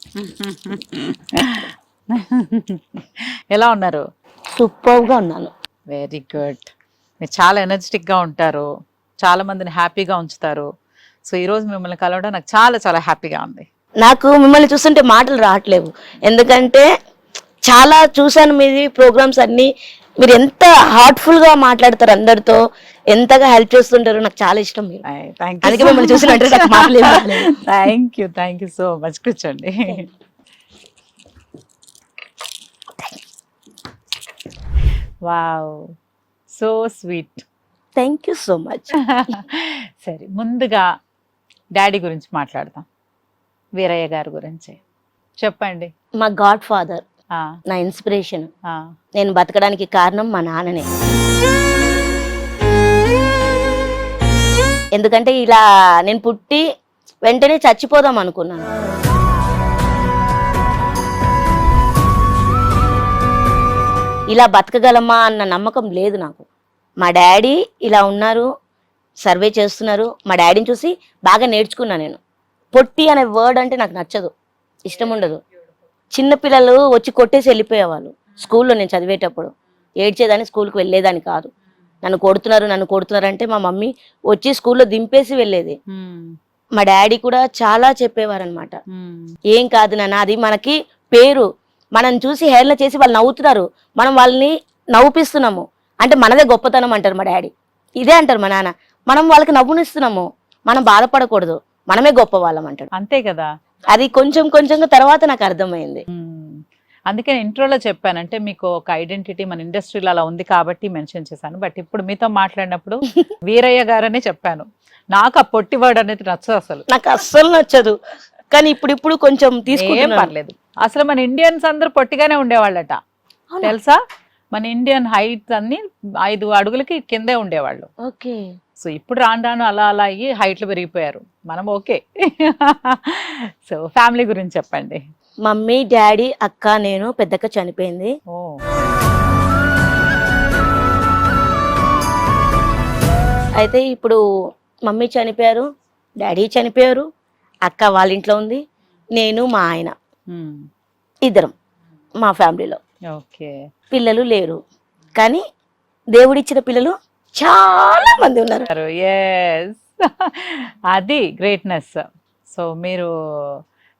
ఎలా ఉన్నారు? సూపర్గా ఉన్నాను. వెరీ గుడ్ మీరు చాలా ఎనర్జెటిక్గా ఉంటారు. చాలా మందిని హ్యాపీగా ఉంచుతారు. సో ఈ రోజు మిమ్మల్ని కలవడం నాకు చాలా చాలా హ్యాపీగా ఉంది. నాకు మిమ్మల్ని చూస్తుంటే మాటలు రావట్లేవు. ఎందుకంటే చాలా చూసాను మీది ప్రోగ్రామ్స్ అన్ని. మీరు ఎంత హార్ట్ఫుల్గా మాట్లాడతారు అందరితో ఎంతగా హెల్ప్ చేస్తుంటారు నాకు చాలా ఇష్టం మీరు. అందుకే మిమ్మల్ని చూసిన వెంటనే నాకు మాటలు ఏం రాలేదు. Thank you thank you so much కూర్చోండి. Wow so sweet thank you so much సరే ముందుగా డాడీ గురించి మాట్లాడదాం. వీరయ్య గారి గురించి. చెప్పండి. మా గాడ్ ఫాదర్ నా ఇన్స్పిరేషన్. నేను బతకడానికి కారణం మా నాన్ననే. ఎందుకంటే ఇలా నేను పుట్టి వెంటనే చచ్చిపోదాం అనుకున్నాను. ఇలా బతకగలమా అన్న నమ్మకం లేదు నాకు. మా డాడీ ఇలా ఉన్నారు సర్వే చేస్తున్నారు. మా డాడీని చూసి బాగా నేర్చుకున్నా నేను. పొట్టి అనే వర్డ్ అంటే నాకు నచ్చదు. ఇష్టం ఉండదు. చిన్నపిల్లలు వచ్చి కొట్టేసి వెళ్ళిపోయేవాళ్ళు. స్కూల్లో నేను చదివేటప్పుడు. ఏడ్చేదాన్ని స్కూల్కి వెళ్ళేదాన్ని కాదు. నన్ను కొడుతున్నారు నన్ను కొడుతున్నారు అంటే మా మమ్మీ వచ్చి స్కూల్లో దింపేసి వెళ్ళేది. మా డాడీ కూడా చాలా చెప్పేవారు అనమాట మ్మ్, ఏం కాదు నాన్న అది మనకి పేరు. మనం చూసి హేళన చేసి వాళ్ళు నవ్వుతున్నారు. మనం వాళ్ళని నవ్వుపిస్తున్నాము. అంటే మనదే గొప్పతనం అంటారు మా డాడీ. ఇదే అంటారు మా నాన్న. మనం వాళ్ళకి నవ్వునిస్తున్నాము. మనం బాధపడకూడదు. మనమే గొప్ప వాళ్ళం అంటాడు. అంతే కదా. అది కొంచెం కొంచెంగా తర్వాత నాకు అర్థమైంది. అందుకే ఇంట్రోలో చెప్పాను అంటే మీకు ఒక ఐడెంటిటీ మన ఇండస్ట్రీలో అలా ఉంది కాబట్టి మెన్షన్ చేశాను. బట్ ఇప్పుడు మీతో మాట్లాడినప్పుడు వీరయ్య గారనే చెప్పాను. నాకు ఆ పొట్టివాడు అనేది నచ్చదు అసలు. నాకు అస్సలు నచ్చదు. కానీ ఇప్పుడు ఇప్పుడు కొంచెం ఏం తీసుకుంటున్నాను పర్లేదు. అసలు మన ఇండియన్స్ అందరూ పొట్టిగానే ఉండేవాళ్ళట? తెలుసా? మన ఇండియన్ హైట్ అన్ని ఐదు అడుగులకి కిందే ఉండేవాళ్ళు. ఓకే. సో ఇప్పుడు రాను రాను అలా అలా అయ్యి హైట్లు పెరిగిపోయారు. మనం ఓకే. సో ఫ్యామిలీ గురించి చెప్పండి. మమ్మీ డాడీ అక్క నేను పెద్దక్క చనిపోయింది. ఓ. అయితే ఇప్పుడు మమ్మీ చనిపోయారు డాడీ చనిపోయారు అక్క వాళ్ళ ఇంట్లో ఉంది నేను మా ఆయన. ఇద్దరం మా ఫ్యామిలీలో. ఓకే. పిల్లలు లేరు. కానీ దేవుడిచ్చిన పిల్లలు చాలా మంది ఉన్నారు. అది గ్రేట్నెస్ సో మీరు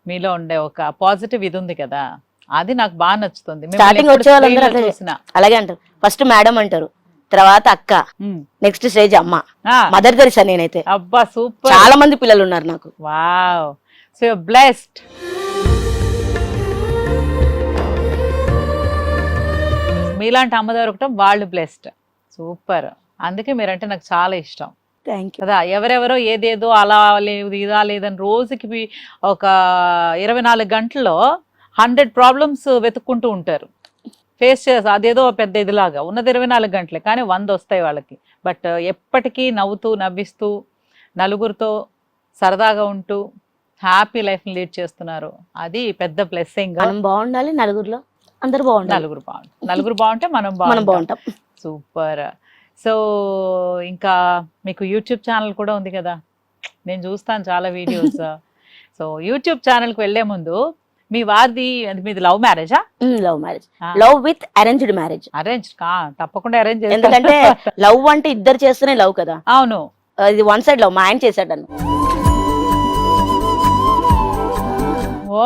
మీలో ఉండే ఒక పాజిటివ్ ఇది ఉంది కదా. అది నాకు బాగా నచ్చుతుంది. స్టార్టింగ్ వచ్చే వాళ్ళందరూ. అలాగే అంటారు. ఫస్ట్ మేడం అంటారు. తర్వాత అక్క. నెక్స్ట్ స్టేజ్ అమ్మ. మదర్ తెరిసా నేనైతే. అబ్బా సూపర్ చాలా మంది పిల్లలు ఉన్నారు నాకు. వావ్ సో యు బ్లెస్డ్ మీలాంటి అమ్మ దొరకటం వాళ్ళు బ్లెస్డ్ సూపర్ అందుకే మీరంటే నాకు చాలా ఇష్టం. థ్యాంక్ యూ కదా ఎవరెవరో ఏదేదో అలా లేదు ఇదా లేదని రోజుకి ఒక ఇరవై నాలుగు గంటల్లో హండ్రెడ్ ప్రాబ్లమ్స్ వెతుక్కుంటూ ఉంటారు. ఫేస్ చేసి అదేదో పెద్ద ఇదిలాగా ఉన్నది ఇరవై నాలుగు గంటలే కానీ వంద వస్తాయి వాళ్ళకి. బట్ ఎప్పటికీ నవ్వుతూ నవ్విస్తూ నలుగురితో సరదాగా ఉంటూ హ్యాపీ లైఫ్ లీడ్ చేస్తున్నారు. అది పెద్ద బ్లెస్సింగ్ మనం బాగుండాలి నలుగురిలో అందరు బాగుండాలి. నలుగురు బాగుంటారు నలుగురు బాగుంటే మనం బాగుంటాం. సూపర్ సో ఇంకా మీకు యూట్యూబ్ ఛానల్ కూడా ఉంది కదా. నేను చూస్తాను చాలా వీడియోస్. సో యూట్యూబ్ ఛానల్కి వెళ్ళే ముందు మీ వారిది మీది లవ్ మ్యారేజా? Love marriage. Love with arranged marriage. Arrange కా తప్పకుండా అరేంజ్ ఎందుకంటే లవ్ అంటే ఇద్దరు చేస్తేనే లవ్ కదా. అవును. ఇది వన్ సైడ్ లవ్ మా ఆయన చేశాడు నన్ను ఓ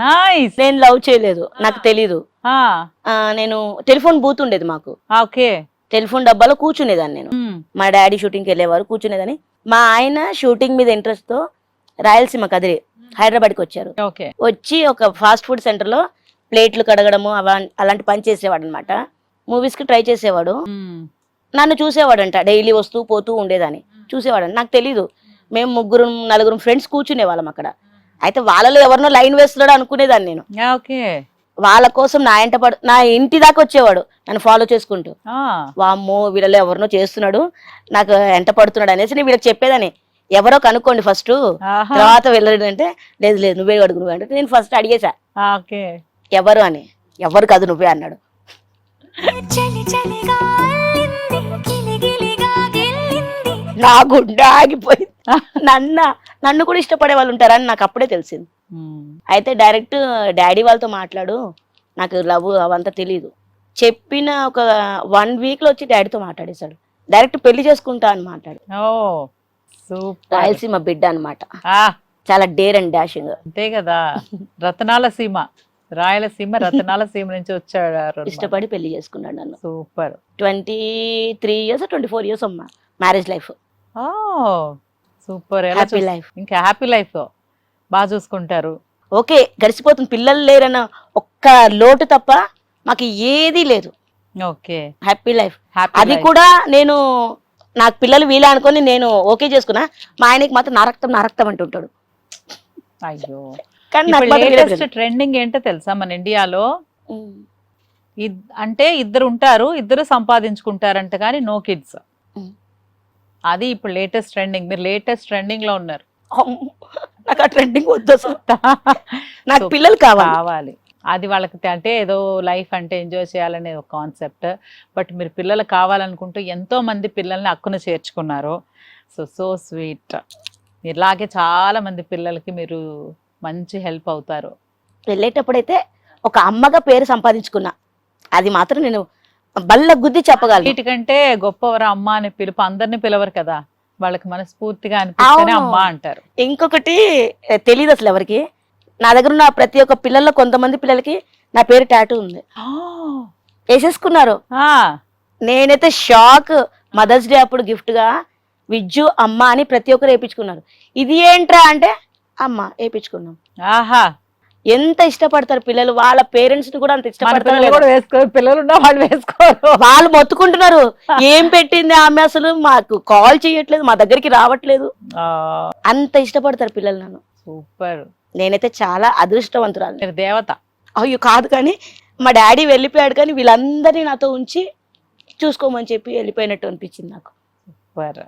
నైస్. నేను లవ్ చేయలేదు నాకు తెలీదు. ఆ, నేను టెలిఫోన్ బూత్ ఉండేది మాకు. ఓకే. టెలిఫోన్ డబ్బాలో కూర్చునేదాన్ని నేను. మా డాడీ షూటింగ్కి వెళ్ళేవారు కూర్చునేదని మా ఆయన షూటింగ్ మీద ఇంట్రెస్ట్తో రాయలసీమ కదిరి హైదరాబాద్కి వచ్చారు. వచ్చి ఒక ఫాస్ట్ ఫుడ్ సెంటర్లో ప్లేట్లు కడగడము అలాంటి పని చేసేవాడు అనమాట మూవీస్కి ట్రై చేసేవాడు. నన్ను చూసేవాడంట. డైలీ వస్తూ పోతూ ఉండేదాన్ని. చూసేవాడు నాకు తెలీదు. మేము ముగ్గురు నలుగురు ఫ్రెండ్స్ కూర్చునే వాళ్ళం అక్కడ అయితే వాళ్ళలో ఎవరినో లైన్ వేస్తున్నాడు అనుకునేదాన్ని నేను. ఓకే. వాళ్ళ కోసం నా ఎంట పడు నా ఇంటి దాకా వచ్చేవాడు. నన్ను ఫాలో చేసుకుంటూ. వామ్మో వీళ్ళలో ఎవరినో చేస్తున్నాడు. నాకు ఎంట పడుతున్నాడు అనేసి నేను వీళ్ళకి చెప్పేదాన్ని. ఎవరో కనుక్కోండి ఫస్ట్ తర్వాత వెళ్ళండి అంటే లేదు లేదు నువ్వే అడుగు నువ్వే అంటే నేను ఫస్ట్ అడిగేశా ఓకే. ఎవరు అని. ఎవరు కాదు నువ్వే అన్నాడు. చలి చలిగా అల్లింది గిలిగిలిగా గిల్లింది. నా గుండె ఆగిపోయింది. నన్న నన్ను కూడా ఇష్టపడే వాళ్ళు ఉంటారని నాకు అప్పుడే తెలిసింది. అయితే డైరెక్ట్ డాడీ వాళ్ళతో మాట్లాడు. నాకు లవ్ అవంతా తెలియదు చెప్పిన ఒక వన్ వీక్లో వచ్చి డాడీతో మాట్లాడేశాడు. డైరెక్ట్ పెళ్ళి చేసుకుంటా అని మాట్లాడు. ఓ సూపర్. రాయలసీమ బిడ్డ అన్నమాట. ఆ. చాలా డేర్ అండ్ డాషింగ్. అంతే కదా. రతనాల సీమ. రాయలసీమ రతనాల సీమ నుంచి వచ్చాడు ఇష్టపడి పెళ్ళి చేసుకున్నాడు నన్ను. Super. Twenty three years twenty four years అమ్మా. మ్యారేజ్ లైఫ్ ఓ సూపర్. హ్యాపీ లైఫ్ ఇంకా హ్యాపీ లైఫ్ బాగా చూసుకుంటారు. ఓకే గడిచిపోతుంది. పిల్లలు లేరన్న ఒక్క లోటు తప్ప మాకు ఏదీ లేదు. ఓకే. హ్యాపీ లైఫ్ హ్యాపీ అది కూడా నేను నాకు పిల్లలు వీలే అనుకొని నేను ఓకే చేసుకున్నా. మా ఆయనకి మాత్రం నరక్తం నరక్తం అంటుంటాడు అయ్యో. కానీ నాకు ఇప్పుడు మాత్రం వీలే లేటెస్ట్ ట్రెండింగ్ ఏంటో తెలుసా మన ఇండియాలో ఉమ్. ఇద్- అంటే ఇద్దరు ఉంటారు ఇద్దరు సంపాదించుకుంటారంట కానీ నో కిడ్స్ ఉమ్. అది ఇప్పుడు లేటెస్ట్ ట్రెండింగ్ మీరు లేటెస్ట్ ట్రెండింగ్లో ఉన్నారు. అమ్మో, నాకు ఆ ట్రెండింగ్ వద్దు అసలు. నాకు పిల్లలు కావాలి. కావాలి. అది వాళ్ళకి అంటే ఏదో లైఫ్ అంటే ఎంజాయ్ చేయాలనే ఒక కాన్సెప్ట్ బట్ మీరు పిల్లలు కావాలనుకుంటూ ఎంతో మంది పిల్లల్ని అక్కున చేర్చుకున్నారు. సో సో స్వీట్ ఇలాగే చాలా మంది పిల్లలకి మీరు మంచి హెల్ప్ అవుతారు. వెళ్ళేటప్పుడైతే ఒక అమ్మగా పేరు సంపాదించుకున్నా. అది మాత్రం నేను బల్ల గుద్ది చెప్పగలను. వీటికంటే గొప్పవరు అమ్మ అని పిలుపు అందరిని పిలవరు కదా. వాళ్ళకి మనస్ఫూర్తిగా అనిపిస్తేనే. అమ్మ అంటారు. ఇంకొకటి ఏ, తెలీదు అసలు ఎవరికి. నా దగ్గర ఉన్న ప్రతి ఒక్క పిల్లల్లో కొంతమంది పిల్లలకి నా పేరు టాటూ ఉంది. వేసేసుకున్నారు. నేనైతే షాక్. మదర్స్ డే అప్పుడు gift గా విజ్జు అమ్మ అని ప్రతి ఒక్కరు వేయించుకున్నారు ఇది ఏంట్రా అంటే అమ్మ వేయించుకున్నాం ఆహా. ఎంత ఇష్టపడతారు పిల్లలు? వాళ్ళ పేరెంట్స్ని కూడా అంత ఇష్టపడతారు పిల్లలు కూడా వేసుకో పిల్లలు వాళ్ళు వేసుకోరు. వాళ్ళు మొత్తుకుంటున్నారు. ఏం పెట్టింది ఆమె అసలు? మాకు కాల్ చేయట్లేదు మా దగ్గరికి రావట్లేదు. అంత ఇష్టపడతారు పిల్లలు నన్ను. సూపర్. నేనైతే చాలా అదృష్టవంతురాలు. దేవత. అయ్యో కాదు కానీ మా డాడీ వెళ్ళిపోయాడు కానీ వీళ్ళందరినీ నాతో ఉంచి చూసుకోమని చెప్పి వెళ్ళిపోయినట్టు అనిపించింది నాకు. సూపర్.